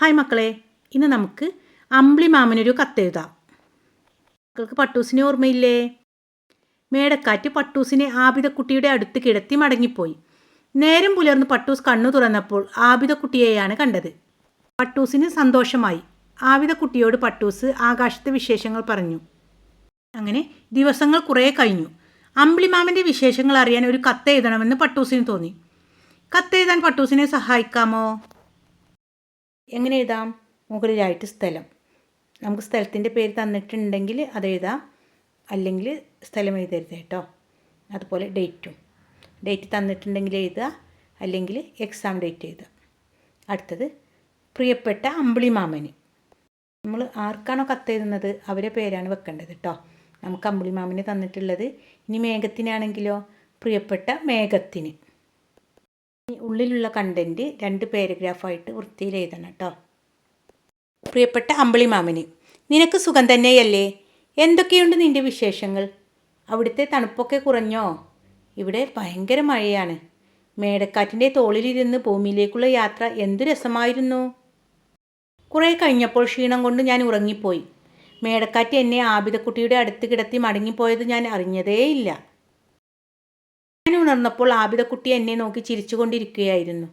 Hi മക്കളെ ഇന്ന് നമുക്ക് അമ്പിളി മാമനൊരു കത്തെഴുതാം. മക്കൾക്ക് പട്ടൂസിനെ ഓർമ്മയില്ലേ? മേടക്കാറ്റ് പട്ടൂസിനെ ആബിദക്കുട്ടിയുടെ അടുത്ത് കിടത്തി മടങ്ങിപ്പോയി. നേരം പുലർന്ന് പട്ടൂസ് കണ്ണു തുറന്നപ്പോൾ ആബിദക്കുട്ടിയെയാണ് കണ്ടത്. പട്ടൂസിന് സന്തോഷമായി. ആബിദക്കുട്ടിയോട് പട്ടൂസ് ആകാശത്തെ വിശേഷങ്ങൾ പറഞ്ഞു. അങ്ങനെ ദിവസങ്ങൾ കുറേ കഴിഞ്ഞു. അമ്പിളിമാമന്റെ വിശേഷങ്ങൾ അറിയാൻ ഒരു കത്ത് എഴുതണമെന്ന് പട്ടൂസിന് തോന്നി. കത്തെഴുതാൻ പട്ടൂസിനെ സഹായിക്കാമോ? എങ്ങനെ എഴുതാം? മുകളിലായിട്ട് സ്ഥലം. നമുക്ക് സ്ഥലത്തിന്റെ പേര് തന്നിട്ടുണ്ടെങ്കിൽ അത് എഴുതാം. അല്ലെങ്കിൽ സ്ഥലം എഴുതരുത് കേട്ടോ. അതുപോലെ ഡേറ്റും. ഡേറ്റ് തന്നിട്ടുണ്ടെങ്കിൽ എഴുതുക. അല്ലെങ്കിൽ എക്സാം ഡേറ്റ് എഴുതുക. അടുത്തത് പ്രിയപ്പെട്ട അമ്പിളി മാമന് നമ്മൾ ആർക്കാണോ കത്തെഴുതുന്നത് അവരെ പേരാണ് വെക്കേണ്ടത് കേട്ടോ. നമുക്ക് അമ്പിളി മാമന് തന്നിട്ടുള്ളത് ഇനി മേഘത്തിനാണെങ്കിലോ? പ്രിയപ്പെട്ട മേഘത്തിന്. ഉള്ളിലുള്ള കണ്ടന്റ് രണ്ട് പാരഗ്രാഫായിട്ട് വൃത്തിയിൽ എഴുതണം കേട്ടോ പ്രിയപ്പെട്ട അമ്പിളി മാമന് നിനക്ക് സുഖം തന്നെയല്ലേ? എന്തൊക്കെയുണ്ട് നിന്റെ വിശേഷങ്ങൾ? അവിടുത്തെ തണുപ്പൊക്കെ കുറഞ്ഞോ? ഇവിടെ ഭയങ്കര മഴയാണ്. മേടക്കാറ്റിന്റെ തോളിലിരുന്ന് ഭൂമിയിലേക്കുള്ള യാത്ര എന്ത് രസമായിരുന്നു? കുറേ കഴിഞ്ഞപ്പോൾ ക്ഷീണം കൊണ്ട് ഞാൻ ഉറങ്ങിപ്പോയി. മേടക്കാറ്റ് എന്നെ ആബിദക്കുട്ടിയുടെ അടുത്ത് കിടത്തി മടങ്ങിപ്പോയത് ഞാൻ അറിഞ്ഞതേയില്ല. ഞാൻ ഉണർന്നപ്പോൾ ആബിദക്കുട്ടി എന്നെ നോക്കി ചിരിച്ചുകൊണ്ടിരിക്കുകയായിരുന്നു.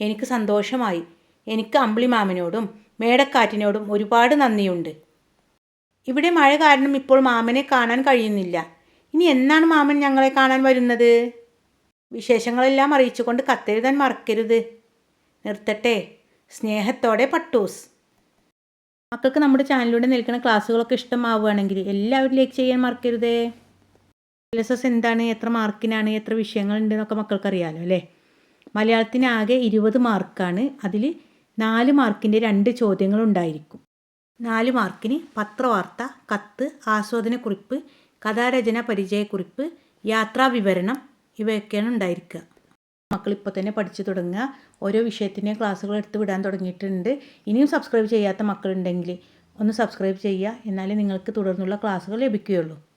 എനിക്ക് സന്തോഷമായി. എനിക്ക് അമ്പിളി മാമനോടും മേടക്കാറ്റിനോടും ഒരുപാട് നന്ദിയുണ്ട്. ഇവിടെ മഴ കാരണം ഇപ്പോൾ മാമനെ കാണാൻ കഴിയുന്നില്ല. ഇനി എന്നാണ് മാമൻ ഞങ്ങളെ കാണാൻ വരുന്നത്? വിശേഷങ്ങളെല്ലാം അറിയിച്ചുകൊണ്ട് കത്തെഴുതാൻ മറക്കരുത്. നിർത്തട്ടെ. സ്നേഹത്തോടെ പട്ടൂസ്. മക്കൾക്ക് നമ്മുടെ ചാനലിലൂടെ നിൽക്കുന്ന ക്ലാസ്സുകളൊക്കെ ഇഷ്ടമാവുകയാണെങ്കിൽ എല്ലാവരും ലൈക്ക് ചെയ്യാൻ മറക്കരുതേ. എൽ എസ് എന്താണ്? എത്ര മാർക്കിനാണ്? എത്ര വിഷയങ്ങളുണ്ട് എന്നൊക്കെ മക്കൾക്ക് അറിയാമല്ലോ അല്ലേ? മലയാളത്തിന് ആകെ ഇരുപത് മാർക്കാണ്. അതിൽ നാല് മാർക്കിന്റെ രണ്ട് ചോദ്യങ്ങൾ ഉണ്ടായിരിക്കും നാല് മാർക്കിന് പത്രവാർത്ത കത്ത് ആസ്വാദനക്കുറിപ്പ് കഥാരചന പരിചയക്കുറിപ്പ് യാത്രാ വിവരണം ഇവയൊക്കെയാണ് ഉണ്ടായിരിക്കുക. മക്കൾ ഇപ്പോൾ തന്നെ പഠിച്ചു തുടങ്ങുക. ഓരോ വിഷയത്തിന്റെയും ക്ലാസ്സുകൾ എടുത്ത് വിടാൻ തുടങ്ങിയിട്ടുണ്ട്. ഇനിയും സബ്സ്ക്രൈബ് ചെയ്യാത്ത മക്കളുണ്ടെങ്കിൽ ഒന്ന് സബ്സ്ക്രൈബ് ചെയ്യുക. എന്നാലേ നിങ്ങൾക്ക് തുടർന്നുള്ള ക്ലാസ്സുകൾ ലഭിക്കുകയുള്ളൂ.